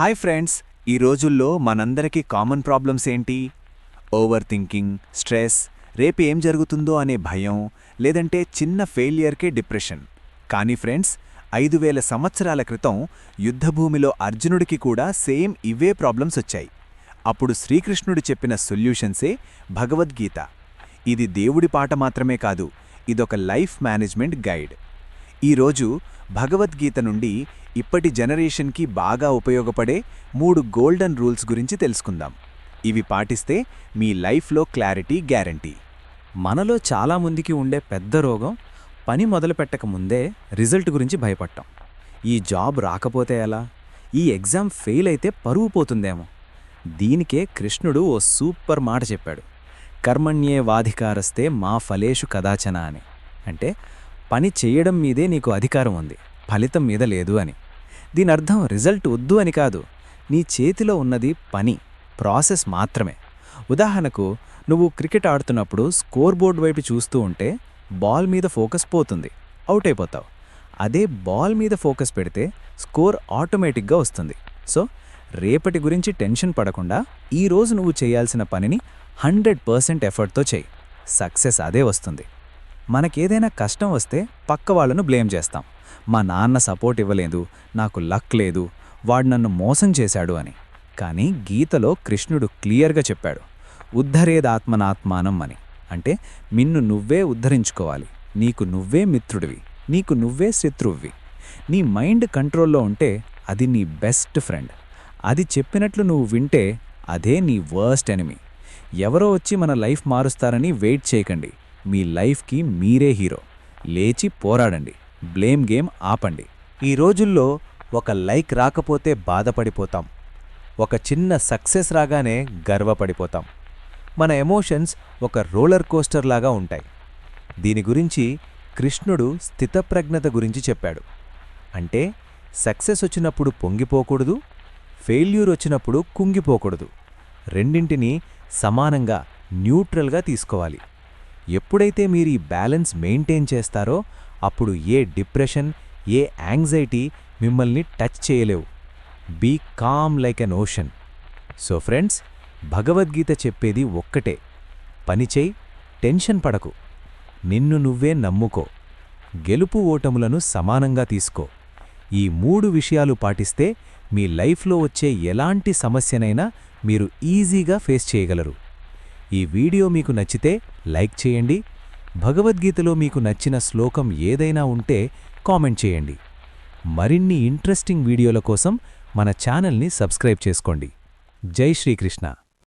Hi friends ఈ రోజుల్లో మనందరికీ కామన్ ప్రాబ్లమ్స్ ఏంటి? ఓవర్ థింకింగ్ స్ట్రెస్ రేపు ఏం జరుగుతుందో అనే భయం లేదంటే చిన్న ఫెయిలియర్కే డిప్రెషన్. కానీ ఫ్రెండ్స్ ఐదు వేల సంవత్సరాల క్రితం యుద్ధభూమిలో అర్జునుడికి కూడా సేమ్ ఇవే ప్రాబ్లమ్స్ వచ్చాయి. అప్పుడు శ్రీకృష్ణుడు చెప్పిన సొల్యూషన్సే భగవద్గీత. ఇది దేవుడి పాట మాత్రమే కాదు ఇదొక లైఫ్ మేనేజ్మెంట్ గైడ్. ఈరోజు భగవద్గీత నుండి ఇప్పటి జనరేషన్కి బాగా ఉపయోగపడే మూడు గోల్డెన్ రూల్స్ గురించి తెలుసుకుందాం. ఇవి పాటిస్తే మీ లైఫ్లో క్లారిటీ గ్యారంటీ. మనలో చాలామందికి ఉండే పెద్ద రోగం పని మొదలుపెట్టక ముందే రిజల్ట్ గురించి భయపడటం. ఈ జాబ్ రాకపోతే ఎలా? ఈ ఎగ్జామ్ ఫెయిల్ అయితే పరువు పోతుందేమో? దీనికే కృష్ణుడు ఓ సూపర్ మాట చెప్పాడు. కర్మణ్యే వాధికారస్తే మా ఫలేషు కదాచన అని అంటే పని చేయడం మీదే నీకు అధికారం ఉంది. ఫలితం మీద లేదు అని. దీని అర్థం రిజల్ట్ వద్దు అని కాదు. నీ చేతిలో ఉన్నది పని ప్రాసెస్ మాత్రమే. ఉదాహరణకు నువ్వు క్రికెట్ ఆడుతున్నప్పుడు స్కోర్ బోర్డు వైపు చూస్తూ ఉంటే బాల్ మీద ఫోకస్ పోతుంది అవుట్ అయిపోతావు. అదే బాల్ మీద ఫోకస్ పెడితే స్కోర్ ఆటోమేటిక్గా వస్తుంది. సో రేపటి గురించి టెన్షన్ పడకుండా ఈరోజు నువ్వు చేయాల్సిన పనిని హండ్రెడ్ పర్సెంట్ ఎఫర్ట్తో చేయి. సక్సెస్ అదే వస్తుంది. మనకేదైనా కష్టం వస్తే పక్క వాళ్ళను బ్లేమ్ చేస్తాం. మా నాన్న సపోర్ట్ ఇవ్వలేదు నాకు లక్ లేదు వాడు నన్ను మోసం చేశాడు అని. కానీ గీతలో కృష్ణుడు క్లియర్గా చెప్పాడు ఉద్ధరేదాత్మనాత్మానం అని. అంటే మిన్ను నువ్వే ఉద్ధరించుకోవాలి నీకు నువ్వే మిత్రుడివి నీకు నువ్వే శత్రువువి. నీ మైండ్ కంట్రోల్లో ఉంటే అది నీ బెస్ట్ ఫ్రెండ్. అది చెప్పినట్లు నువ్వు వింటే అదే నీ వర్స్ట్ ఎనిమి. ఎవరో వచ్చి మన లైఫ్ మారుస్తారని వెయిట్ చేయకండి. మీ లైఫ్కి మీరే హీరో. లేచి పోరాడండి. బ్లేమ్ గేమ్ ఆపండి. ఈ రోజుల్లో ఒక లైక్ రాకపోతే బాధపడిపోతాం. ఒక చిన్న సక్సెస్ రాగానే గర్వపడిపోతాం. మన ఎమోషన్స్ ఒక రోలర్ కోస్టర్ లాగా ఉంటాయి. దీని గురించి కృష్ణుడు స్థితప్రజ్ఞత గురించి చెప్పాడు. అంటే సక్సెస్ వచ్చినప్పుడు పొంగిపోకూడదు ఫెయిల్యూర్ వచ్చినప్పుడు కుంగిపోకూడదు. రెండింటినీ సమానంగా న్యూట్రల్గా తీసుకోవాలి. ఎప్పుడైతే మీరు ఈ బ్యాలెన్స్ మెయింటైన్ చేస్తారో అప్పుడు ఏ డిప్రెషన్ ఏ యాంగ్జైటీ మిమ్మల్ని టచ్ చేయలేవు. Be calm like an ocean. So friends Bhagavad Gita చెప్పేది ఒక్కటే. పనిచేయి టెన్షన్ పడకు. నిన్ను నువ్వే నమ్ముకో. గెలుపు ఓటములను సమానంగా తీసుకో. ఈ మూడు విషయాలు పాటిస్తే మీ లైఫ్లో వచ్చే ఎలాంటి సమస్యనైనా మీరు ఈజీగా ఫేస్ చేయగలరు. ఈ వీడియో మీకు నచ్చితే లైక్ చేయండి. భగవద్గీతలో మీకు నచ్చిన శ్లోకం ఏదైనా ఉంటే కామెంట్ చేయండి. మరిన్ని ఇంట్రెస్టింగ్ వీడియోల కోసం మన ఛానల్ని సబ్స్క్రైబ్ చేసుకోండి. జై శ్రీకృష్ణ.